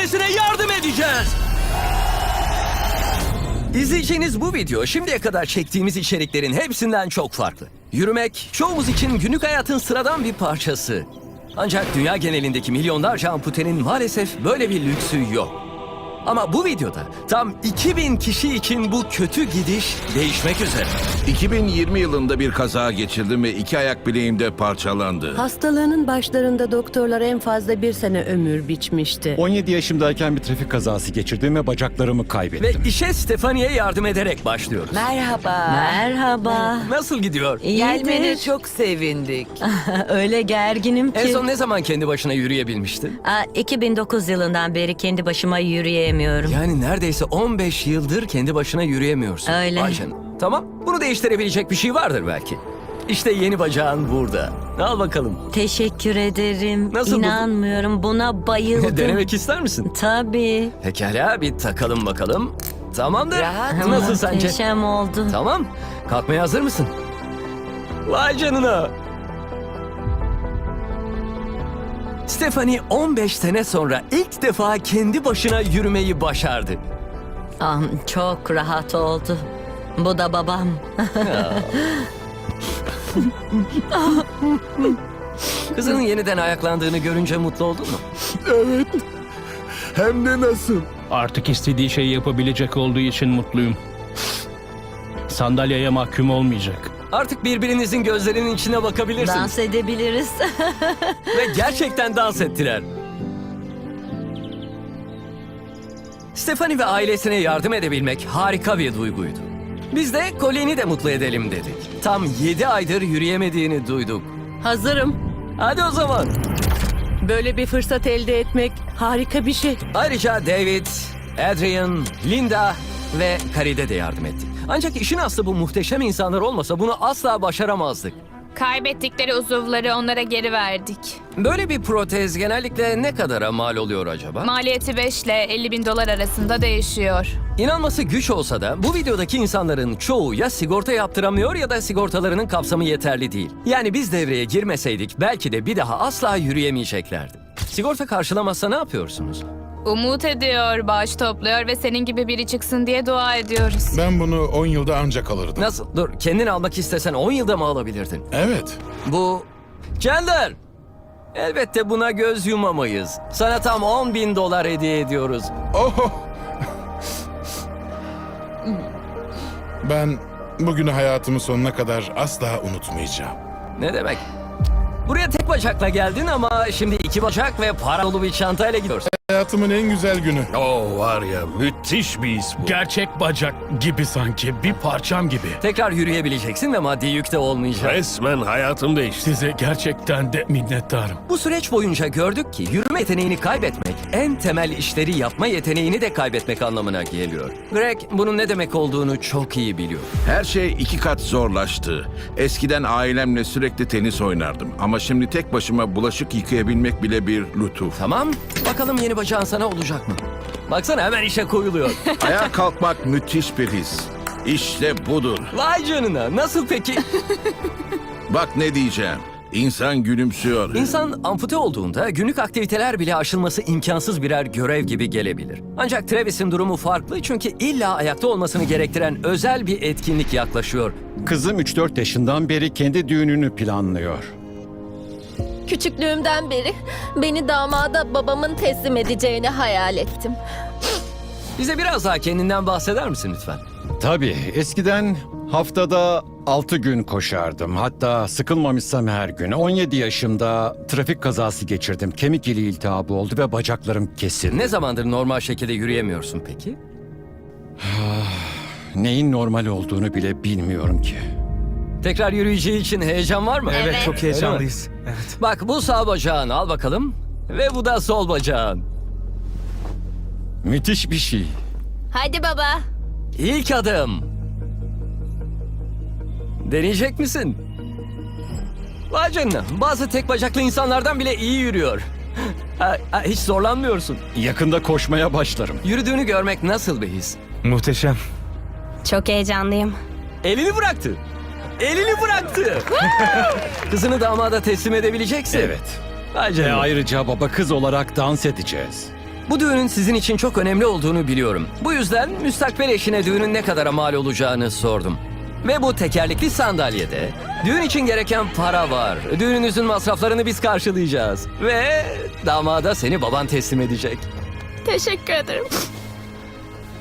yürümesine yardım edeceğiz. İzleyeceğiniz bu video şimdiye kadar çektiğimiz içeriklerin hepsinden çok farklı. Yürümek çoğumuz için günlük hayatın sıradan bir parçası. Ancak dünya genelindeki milyonlarca amputenin maalesef böyle bir lüksü yok. Ama bu videoda tam 2000 kişi için bu kötü gidiş değişmek üzere. 2020 yılında bir kaza geçirdim ve iki ayak bileğimde parçalandı. Hastalığının başlarında doktorlar en fazla bir sene ömür biçmişti. 17 yaşımdayken bir trafik kazası geçirdim ve bacaklarımı Ve kaybettim. işe Stefani'ye yardım ederek başlıyoruz. Merhaba. Merhaba. Nasıl gidiyor? Gelmene İyidir. çok sevindik. Öyle gerginim En ki. son ne zaman kendi başına yürüyebilmiştin? Aa, 2009 yılından beri kendi başıma yürüyemiyorum. Yani neredeyse 15 yıldır kendi başına yürüyemiyorsun. Öyle. Vay canına. Tamam, bunu değiştirebilecek bir şey vardır belki. İşte yeni bacağın burada. Al bakalım. Teşekkür ederim. Nasıl buldun? İnanmıyorum. Buna bayıldım. Denemek ister misin? Tabii. Pekala, bir takalım bakalım. Tamamdır. Rahat Nasıl sence? Muhteşem oldu. Tamam. Kalkmaya hazır mısın? Vay canına. Stephanie 15 sene sonra ilk defa kendi başına yürümeyi başardı. Ah, çok rahat oldu. Bu da babam. Kızının yeniden ayaklandığını görünce mutlu oldun mu? Hem de nasıl? Artık istediği şeyi yapabilecek olduğu için mutluyum. Sandalyeye mahkum olmayacak. Artık birbirinizin gözlerinin içine bakabilirsiniz. Dans edebiliriz. Ve gerçekten dans ettiler. Stefani ve ailesine yardım edebilmek harika bir duyguydu. Biz de Colin'i de mutlu edelim dedik. Tam 7 aydır yürüyemediğini duyduk. Hazırım. Hadi o zaman. Böyle bir fırsat elde etmek harika bir şey. Ayrıca David, Adrian, Linda ve Karide de yardım etti. Ancak işin aslı bu muhteşem insanlar olmasa bunu asla başaramazdık. Kaybettikleri uzuvları onlara geri verdik. Böyle bir protez genellikle ne kadara mal oluyor acaba? Maliyeti 5 ile 50 bin dolar arasında değişiyor. İnanması güç olsa da bu videodaki insanların çoğu ya sigorta yaptıramıyor ya da sigortalarının kapsamı yeterli değil. Yani biz devreye girmeseydik belki de bir daha asla yürüyemeyeceklerdi. Sigorta karşılamazsa ne yapıyorsunuz? Umut ediyor, bağış topluyor ve senin gibi biri çıksın diye dua ediyoruz. Ben bunu 10 yılda ancak alırdım. Nasıl? Dur kendin almak istesen 10 yılda mı alabilirdin? Evet. Bu... Chandler! Elbette buna göz yumamayız. Sana tam 10 bin dolar hediye ediyoruz. Oho. Ben bugünü hayatımın sonuna kadar asla unutmayacağım. Ne demek? Buraya tek bacakla geldin ama şimdi iki bacak ve para dolu bir çantayla gidiyorsun. Hayatımın en güzel günü. O var ya müthiş bir his bu. Gerçek bacak gibi sanki, bir parçam gibi. Tekrar yürüyebileceksin ve maddi yük de olmayacak. Resmen hayatım değişti. Size gerçekten de minnettarım. Bu süreç boyunca gördük ki yürüme yeteneğini kaybetmek en temel işleri yapma yeteneğini de kaybetmek anlamına geliyor. Greg bunun ne demek olduğunu çok iyi biliyor. Her şey iki kat zorlaştı. Eskiden ailemle sürekli tenis oynardım. Ama şimdi tek başıma bulaşık yıkayabilmek bile bir lütuf. Tamam bakalım yeni bacağın sana olacak mı? Baksana hemen işe koyuluyor. Ayağa kalkmak müthiş bir his. İşte budur. Vay canına nasıl peki? Bak ne diyeceğim. İnsan gülümsüyor. İnsan ampute olduğunda günlük aktiviteler bile aşılması imkansız birer görev gibi gelebilir. Ancak Travis'in durumu farklı çünkü illa ayakta olmasını gerektiren özel bir etkinlik yaklaşıyor. Kızım 3-4 yaşından beri kendi düğününü planlıyor. Küçüklüğümden beri beni damada babamın teslim edeceğini hayal ettim. Bize biraz daha kendinden bahseder misin lütfen? Tabii eskiden haftada 6 gün koşardım. Hatta sıkılmamışsam her gün. 17 yaşımda trafik kazası geçirdim. Kemik iliği iltihabı oldu ve bacaklarım kesildi. Ne zamandır normal şekilde yürüyemiyorsun peki? Neyin normal olduğunu bile bilmiyorum ki. Tekrar yürüyeceği için heyecan var mı? Evet, çok heyecanlıyız. Bak bu sağ bacağın al bakalım. Ve bu da sol bacağın. Müthiş bir şey. Hadi baba. İlk adım. Deneyecek misin? Vay canına. Bazı tek bacaklı insanlardan bile iyi yürüyor. Ha, ha, hiç zorlanmıyorsun. Yakında koşmaya başlarım. Yürüdüğünü görmek nasıl bir his? Muhteşem. Çok heyecanlıyım. Elini bıraktı. Elini bıraktı. Kızını damada teslim edebileceksin. Evet. Vay Ve canına. ayrıca baba kız olarak dans edeceğiz. Bu düğünün sizin için çok önemli olduğunu biliyorum. Bu yüzden müstakbel eşine düğünün ne kadara mal olacağını sordum. Ve bu tekerlekli sandalyede düğün için gereken para var. Düğününüzün masraflarını biz karşılayacağız. Ve damada seni baban teslim edecek. Teşekkür ederim.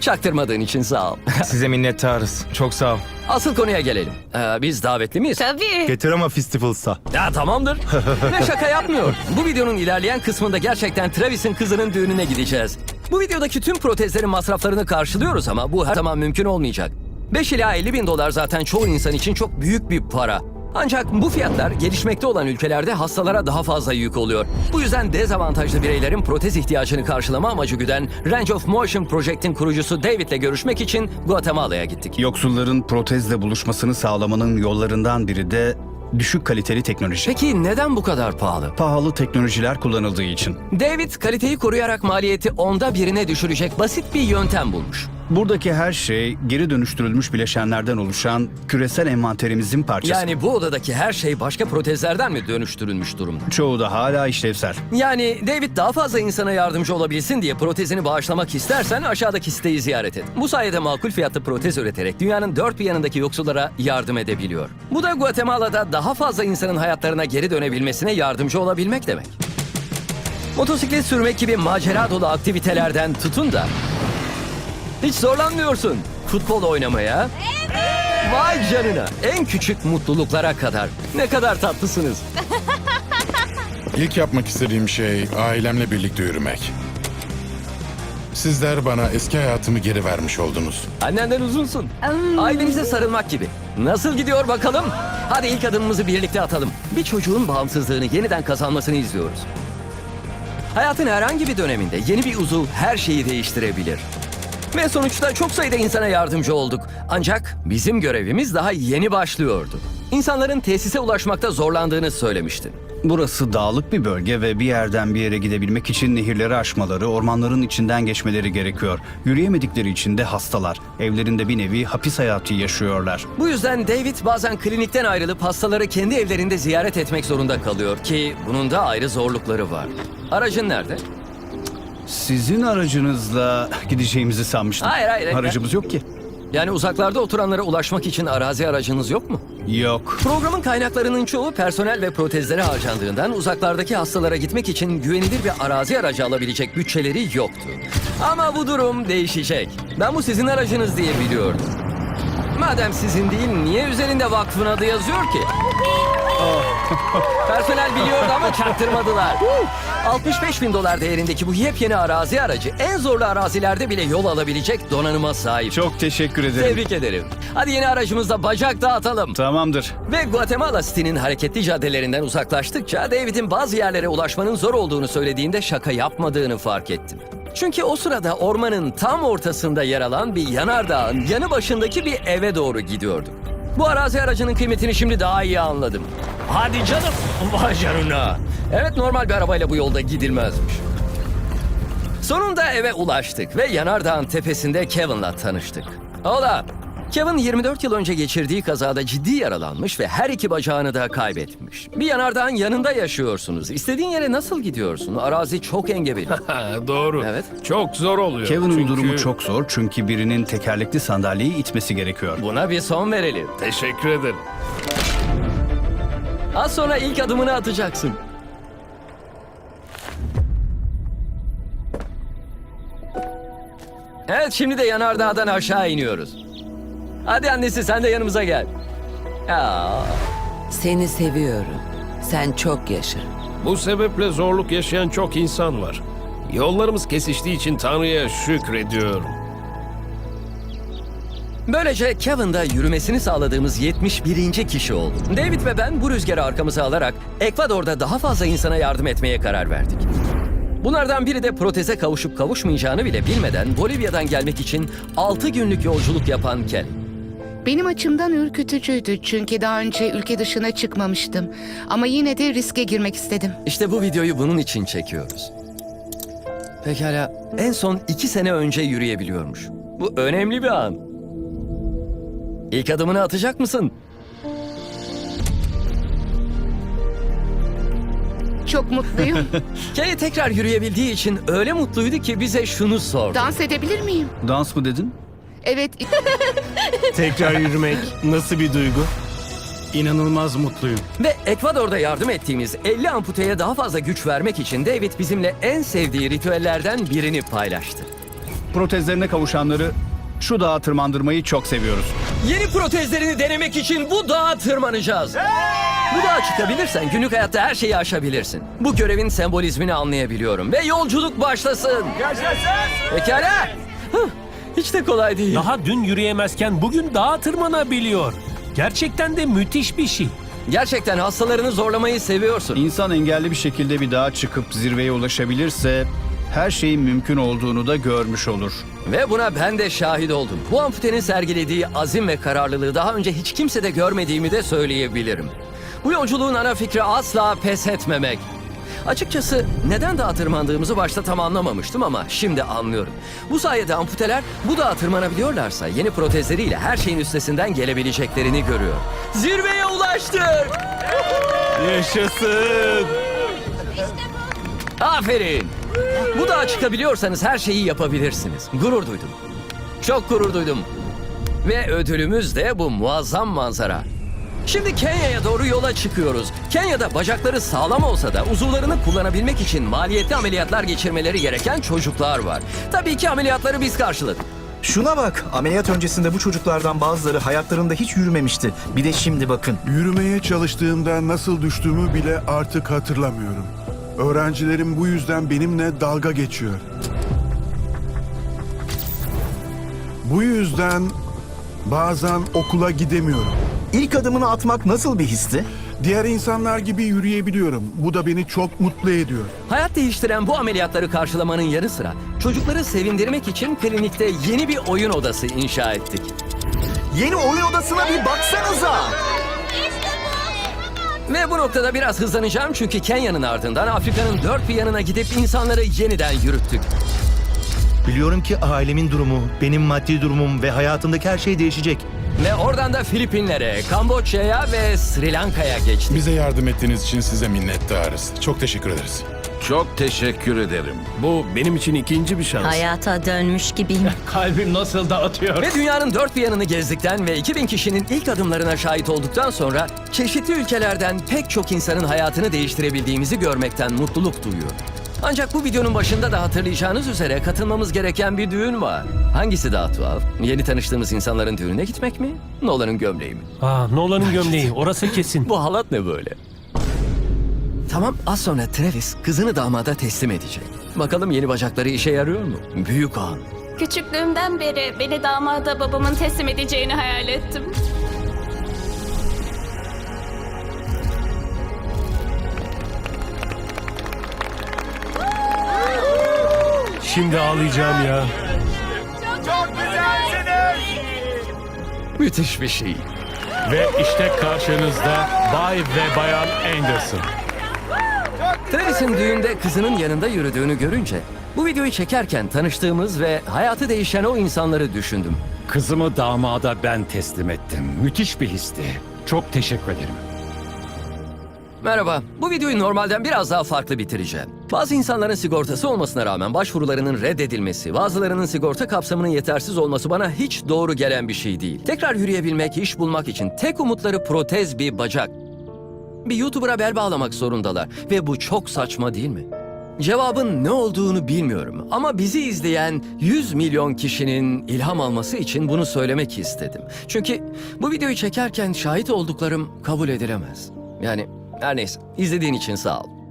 Çaktırmadığın için sağ ol. Size minnettarız. Çok sağ ol. Asıl konuya gelelim. Ee, biz davetli miyiz? Tabii. Getir ama festivalsa. Ya tamamdır. Ve şaka yapmıyor. Bu videonun ilerleyen kısmında gerçekten Travis'in kızının düğününe gideceğiz. Bu videodaki tüm protezlerin masraflarını karşılıyoruz ama bu her zaman mümkün olmayacak. 5 ila 50 bin dolar zaten çoğu insan için çok büyük bir para. Ancak bu fiyatlar gelişmekte olan ülkelerde hastalara daha fazla yük oluyor. Bu yüzden dezavantajlı bireylerin protez ihtiyacını karşılama amacı güden Range of Motion Project'in kurucusu David'le görüşmek için Guatemala'ya gittik. Yoksulların protezle buluşmasını sağlamanın yollarından biri de düşük kaliteli teknoloji. Peki neden bu kadar pahalı? Pahalı teknolojiler kullanıldığı için. David kaliteyi koruyarak maliyeti onda birine düşürecek basit bir yöntem bulmuş. Buradaki her şey geri dönüştürülmüş bileşenlerden oluşan küresel envanterimizin parçası. Yani bu odadaki her şey başka protezlerden mi dönüştürülmüş durumda? Çoğu da hala işlevsel. Yani David daha fazla insana yardımcı olabilsin diye protezini bağışlamak istersen aşağıdaki siteyi ziyaret et. Bu sayede makul fiyatlı protez üreterek dünyanın dört bir yanındaki yoksullara yardım edebiliyor. Bu da Guatemala'da daha fazla insanın hayatlarına geri dönebilmesine yardımcı olabilmek demek. Motosiklet sürmek gibi macera dolu aktivitelerden tutun da hiç zorlanmıyorsun. Futbol oynamaya. Vay canına. En küçük mutluluklara kadar. Ne kadar tatlısınız. İlk yapmak istediğim şey ailemle birlikte yürümek. Sizler bana eski hayatımı geri vermiş oldunuz. Annenden uzunsun. Ailemize sarılmak gibi. Nasıl gidiyor bakalım? Hadi ilk adımımızı birlikte atalım. Bir çocuğun bağımsızlığını yeniden kazanmasını izliyoruz. Hayatın herhangi bir döneminde yeni bir uzuv her şeyi değiştirebilir. Ve sonuçta çok sayıda insana yardımcı olduk. Ancak bizim görevimiz daha yeni başlıyordu. İnsanların tesise ulaşmakta zorlandığını söylemiştin. Burası dağlık bir bölge ve bir yerden bir yere gidebilmek için nehirleri aşmaları, ormanların içinden geçmeleri gerekiyor. Yürüyemedikleri için de hastalar. Evlerinde bir nevi hapis hayatı yaşıyorlar. Bu yüzden David bazen klinikten ayrılıp hastaları kendi evlerinde ziyaret etmek zorunda kalıyor ki bunun da ayrı zorlukları var. Aracın nerede? Sizin aracınızla gideceğimizi sanmıştım. Hayır, hayır. Aracımız yok ki. Yani uzaklarda oturanlara ulaşmak için arazi aracınız yok mu? Yok. Programın kaynaklarının çoğu personel ve protezlere harcandığından uzaklardaki hastalara gitmek için güvenilir bir arazi aracı alabilecek bütçeleri yoktu. Ama bu durum değişecek. Ben bu sizin aracınız diye biliyordum. Madem sizin değil niye üzerinde vakfın adı yazıyor ki? Personel biliyordu ama çaktırmadılar. 65 bin dolar değerindeki bu yepyeni arazi aracı en zorlu arazilerde bile yol alabilecek donanıma sahip. Çok teşekkür ederim. Tebrik ederim. Hadi yeni aracımızda bacak dağıtalım. Tamamdır. Ve Guatemala City'nin hareketli caddelerinden uzaklaştıkça David'in bazı yerlere ulaşmanın zor olduğunu söylediğinde şaka yapmadığını fark ettim. Çünkü o sırada ormanın tam ortasında yer alan bir yanardağın yanı başındaki bir eve doğru gidiyorduk. Bu arazi aracının kıymetini şimdi daha iyi anladım. Hadi canım. Vay canına. Evet normal bir arabayla bu yolda gidilmezmiş. Sonunda eve ulaştık ve yanardağın tepesinde Kevin'la tanıştık. Ola! Kevin 24 yıl önce geçirdiği kazada ciddi yaralanmış ve her iki bacağını da kaybetmiş. Bir yanardağın yanında yaşıyorsunuz. İstediğin yere nasıl gidiyorsun? Arazi çok engebeli. Ha, doğru. Evet. Çok zor oluyor. Kevin'in Çünkü- durumu çok zor çünkü birinin tekerlekli sandalyeyi itmesi gerekiyor. Buna bir son verelim. Teşekkür ederim. Az sonra ilk adımını atacaksın. Evet şimdi de yanardağdan aşağı iniyoruz. Hadi annesi sen de yanımıza gel. Ya, Seni seviyorum. Sen çok yaşa. Bu sebeple zorluk yaşayan çok insan var. Yollarımız kesiştiği için Tanrı'ya şükrediyorum. Böylece Kevin'da yürümesini sağladığımız 71. kişi oldu. David ve ben bu rüzgarı arkamıza alarak Ekvador'da daha fazla insana yardım etmeye karar verdik. Bunlardan biri de proteze kavuşup kavuşmayacağını bile bilmeden Bolivya'dan gelmek için 6 günlük yolculuk yapan Kelly. Benim açımdan ürkütücüydü çünkü daha önce ülke dışına çıkmamıştım. Ama yine de riske girmek istedim. İşte bu videoyu bunun için çekiyoruz. Pekala, en son iki sene önce yürüyebiliyormuş. Bu önemli bir an. İlk adımını atacak mısın? çok mutluyum. Kay tekrar yürüyebildiği için öyle mutluydu ki bize şunu sordu. Dans edebilir miyim? Dans mı dedin? Evet, Tekrar yürümek nasıl bir duygu? İnanılmaz mutluyum. Ve Ekvador'da yardım ettiğimiz 50 amputeye daha fazla güç vermek için David bizimle en sevdiği ritüellerden birini paylaştı. Protezlerine kavuşanları şu dağa tırmandırmayı çok seviyoruz. Yeni protezlerini denemek için bu dağa tırmanacağız. Bu dağa çıkabilirsen günlük hayatta her şeyi aşabilirsin. Bu görevin sembolizmini anlayabiliyorum ve yolculuk başlasın. Pekala. Hıh, Hiç de kolay değil. Daha dün yürüyemezken bugün dağa tırmanabiliyor. Gerçekten de müthiş bir şey. Gerçekten hastalarını zorlamayı seviyorsun. İnsan engelli bir şekilde bir dağa çıkıp zirveye ulaşabilirse her şeyin mümkün olduğunu da görmüş olur. Ve buna ben de şahit oldum. Bu amputenin sergilediği azim ve kararlılığı daha önce hiç kimsede görmediğimi de söyleyebilirim. Bu yolculuğun ana fikri asla pes etmemek. Açıkçası neden dağa tırmandığımızı başta tam anlamamıştım ama şimdi anlıyorum. Bu sayede amputeler bu dağa tırmanabiliyorlarsa yeni protezleriyle her şeyin üstesinden gelebileceklerini görüyor. Zirveye ulaştık! Yaşasın. Aferin! Bu dağa çıkabiliyorsanız her şeyi yapabilirsiniz. Gurur duydum. Çok gurur duydum. Ve ödülümüz de bu muazzam manzara. Şimdi Kenya'ya doğru yola çıkıyoruz. Kenya'da bacakları sağlam olsa da uzuvlarını kullanabilmek için maliyetli ameliyatlar geçirmeleri gereken çocuklar var. Tabii ki ameliyatları biz karşıladık. Şuna bak, ameliyat öncesinde bu çocuklardan bazıları hayatlarında hiç yürümemişti. Bir de şimdi bakın. Yürümeye çalıştığımda nasıl düştüğümü bile artık hatırlamıyorum. Öğrencilerim bu yüzden benimle dalga geçiyor. Bu yüzden bazen okula gidemiyorum. İlk adımını atmak nasıl bir histi? Diğer insanlar gibi yürüyebiliyorum. Bu da beni çok mutlu ediyor. Hayat değiştiren bu ameliyatları karşılamanın yanı sıra çocukları sevindirmek için klinikte yeni bir oyun odası inşa ettik. Yeni oyun odasına bir baksanıza. Ve bu noktada biraz hızlanacağım çünkü Kenya'nın ardından Afrika'nın dört bir yanına gidip insanları yeniden yürüttük. Biliyorum ki ailemin durumu, benim maddi durumum ve hayatımdaki her şey değişecek. Ve oradan da Filipinlere, Kamboçya'ya ve Sri Lanka'ya geçtik. Bize yardım ettiğiniz için size minnettarız. Çok teşekkür ederiz. Çok teşekkür ederim. Bu benim için ikinci bir şans. Hayata dönmüş gibiyim. Kalbim nasıl da atıyor. Ve dünyanın dört bir yanını gezdikten ve 2000 kişinin ilk adımlarına şahit olduktan sonra çeşitli ülkelerden pek çok insanın hayatını değiştirebildiğimizi görmekten mutluluk duyuyorum. Ancak bu videonun başında da hatırlayacağınız üzere katılmamız gereken bir düğün var. Hangisi daha tuhaf? Yeni tanıştığımız insanların düğününe gitmek mi? Nolan'ın gömleği mi? Ah, Nolan'ın gömleği, orası kesin. Bu halat ne böyle? Tamam az sonra Travis kızını damada teslim edecek. Bakalım yeni bacakları işe yarıyor mu? Büyük an. Küçüklüğümden beri beni damada babamın teslim edeceğini hayal ettim. Şimdi ağlayacağım ya. Müthiş bir şey. Ve işte karşınızda Bay ve Bayan Anderson. Travis'in düğünde kızının yanında yürüdüğünü görünce bu videoyu çekerken tanıştığımız ve hayatı değişen o insanları düşündüm. Kızımı damada ben teslim ettim. Müthiş bir histi. Çok teşekkür ederim. Merhaba. Bu videoyu normalden biraz daha farklı bitireceğim. Bazı insanların sigortası olmasına rağmen başvurularının reddedilmesi, bazılarının sigorta kapsamının yetersiz olması bana hiç doğru gelen bir şey değil. Tekrar yürüyebilmek, iş bulmak için tek umutları protez bir bacak. Bir YouTuber'a bel bağlamak zorundalar ve bu çok saçma değil mi? Cevabın ne olduğunu bilmiyorum ama bizi izleyen 100 milyon kişinin ilham alması için bunu söylemek istedim. Çünkü bu videoyu çekerken şahit olduklarım kabul edilemez. Yani her neyse izlediğin için sağ ol.